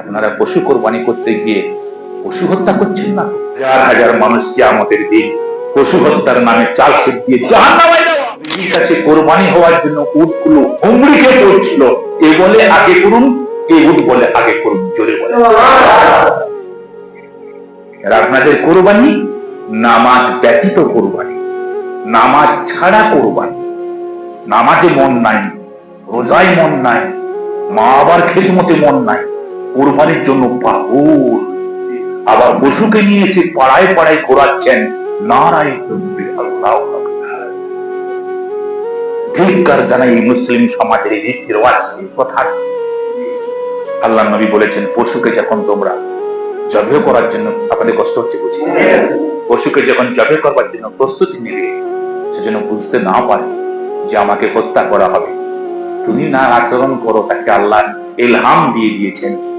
আপনারা পশু কোরবানি করতে গিয়ে পশু হত্যা করছেন না? হাজার হাজার মানুষকে আমাদের দিন পশু হত্যার নামে চাল সেট দিয়ে দেওয়া। কাছে কোরবানি হওয়ার জন্য উটগুলো হুমড়ি খেয়ে পড়ছিল। এ বলে আগে করুন, এ উট বলে আগে করুন, জোরে বলে। আপনাদের কোরবানি, নামাজ ব্যতীত কোরবানি, নামাজ ছাড়া কোরবানি। নামাজে মন নাই, রোজায় মন নাই, মা আবার খেদমতে মন নাই। কোরবানির জন্য পাগল। আবার পশুকে নিয়ে এসে পাড়ায় পাড়ায় ঘোরাচ্ছেন জানাই মুসলিম সমাজের রীতি রেওয়াজ কথা। আল্লাহ নবী বলেছেন, পশুকে যখন তোমরা জবে করার জন্য আপনাদের কষ্ট হচ্ছে বুঝি? পশুকে যখন জবে করবার জন্য প্রস্তুতি নিলে সেজন্য বুঝতে না পারে যে আমাকে হত্যা করা হবে। তুমি না আচরণ করো, তাকে আল্লাহ এলহাম দিয়ে দিয়েছেন।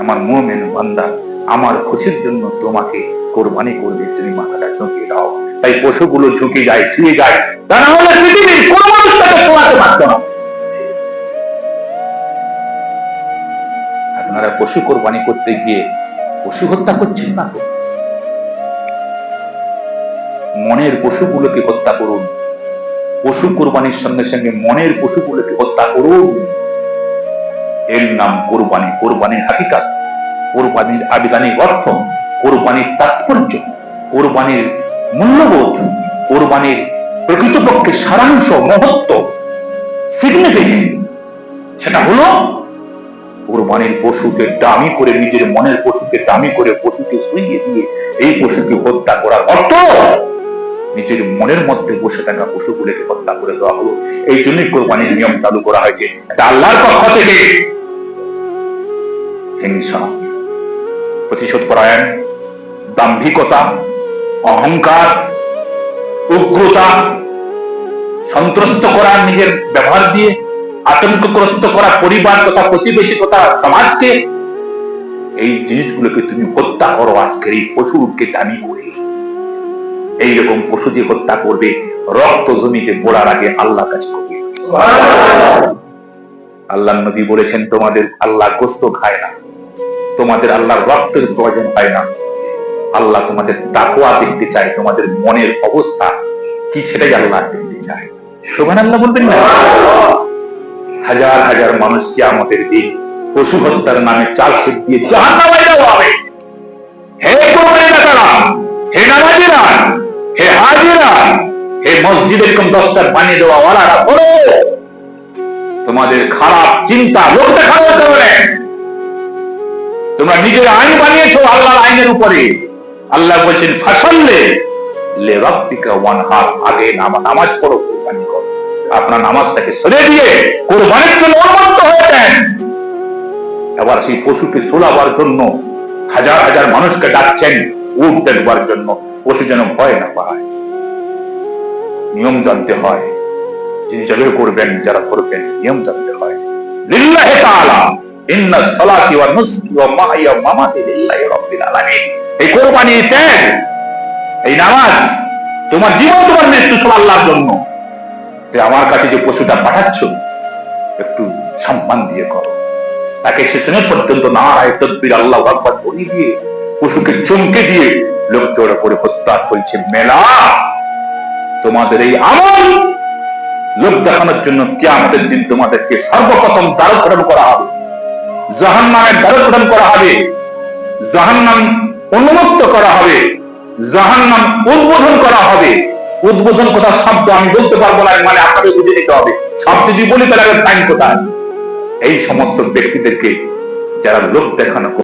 আমার মোমেন বান্দা, আমার খুশির জন্য তোমাকে কোরবানি করবে, তুমি মাথাটা ঝুঁকিয়ে দাও। তাই পশুগুলো ঝুঁকে যায়, শুয়ে যায়। তা না হলে পৃথিবীর কোন মানুষ তাকে পোড়াতে পারত না। আপনারা পশু কোরবানি করতে গিয়ে পশু হত্যা করছেন না? মনের পশুগুলোকে হত্যা করুন। পশু কোরবানির সঙ্গে সঙ্গে মনের পশুগুলোকে হত্যা করুন। এর নাম কোরবানি। কোরবানির হাকিকাত, কোরবানির আবিধানিক অর্থ কোরবানির তাৎপর্য, কোরবানির মূল্যবোধ, কোরবানির প্রকৃতপক্ষে সারাংশ, মহত্ব সেটা হলো কোরবানির পশুকে দামি করে, নিজের মনের পশুকে দামি করে, পশুকে শুইয়ে দিয়ে এই পশুকে হত্যা করার অর্থ নিজের মনের মধ্যে বসে থাকা পশুগুলোকে হত্যা করে দেওয়া হলো। এই জন্যই কোরবানির নিয়ম চালু করা হয়েছে। এটা আল্লাহর পক্ষ থেকে। হিংসা, প্রতিশোধ পরায়ণ, দাম্ভিকতা, অহংকার, উগ্রতা, সন্ত্রস্ত করা নিজের ব্যবহার দিয়ে, আতঙ্কগ্রস্ত করা পরিবার তথা প্রতিবেশী তথা সমাজকে, এই জিনিসগুলোকে তুমি হত্যা করো আজকের এই পশুকে দামি করে। এইরকম পশু যে হত্যা করবে, রক্ত জমিতে পড়ার আগে আল্লাহ কাজ করবে। আল্লাহ নবী বলেছেন, তোমাদের আল্লাহ গোস্ত খায় না। তোমাদের আল্লাহর রক্তের প্রয়োজন হয় না। আল্লাহ তোমাদের তাকুয়া দেখতে চায়, তোমাদের মনের অবস্থা কি সেটাই আল্লাহ দেখতে চায়। সোমান আল্লাহ বলবেন না? হাজার হাজার মানুষকে আমাদের দিন পশু হত্যার নামে চাল সেট দিয়ে জাহান্নামে দেওয়া হবে। হে দাতারা হে নামাজিরা, হে হাজিরা, হে মসজিদ এরকম দশটার বানিয়ে দেওয়া ওয়ালারা, বলো। তোমাদের খারাপ চিন্তা লোক দেখানোর কারণে তোমরা নিজের আইন বানিয়েছো আল্লাহর আইনের উপরে। আল্লাহ বলছেন, ফাসাল্লে লে ওয়ান আগে নামাজ পড়ো করো। আপনার নামাজটাকে সরে দিয়ে কোরবানির জন্য উন্মুক্ত হয়েছেন এবার সেই পশুকে সোলাবার জন্য হাজার হাজার মানুষকে ডাকছেন উঠ দেখবার জন্য। পশু যেন ভয় না পায়। নিয়ম জানতে হয় যিনি জবে করবেন, যারা করবেন, নিয়ম জানতে হয়। লিল্লাহি তাআলা, ইন্না সালাতি ওয়া নুসকি ওয়া ওয়া মামাতি লিল্লাহি রাব্বিল আলামিন। এই কোরবানি ত্যাগ এই নামাজ, তোমার জীবন, তোমার মৃত্যু সব আল্লাহর জন্য। আমার কাছে যে পশুটা পাঠাচ্ছ, একটু সম্মান দিয়ে করো। তাকে শেষনের পর্যন্ত না রায় তদ্বির আল্লাহ আকবার দিয়ে, পশুকে চমকে দিয়ে লোক জোড়া করে হত্যা চলছে মেলা, তোমাদের এই আমল লোক দেখানোর জন্য কিয়ামতের দিন তোমাদেরকে সর্বপ্রথম দ্বারোৎপাদন করা হবে। জাহান নামের দ্বারোৎপাদন করা হবে। জাহান নাম উন্মুক্ত করা হবে। জাহান নাম উদ্বোধন করা হবে। উদ্বোধন কথা শব্দ আমি বলতে পারব না মানে আপনাকে বুঝে নিতে হবে। শব্দ যদি বলি তাহলে ফাইন কোথায়? এই সমস্ত ব্যক্তিদেরকে যারা লোক দেখানো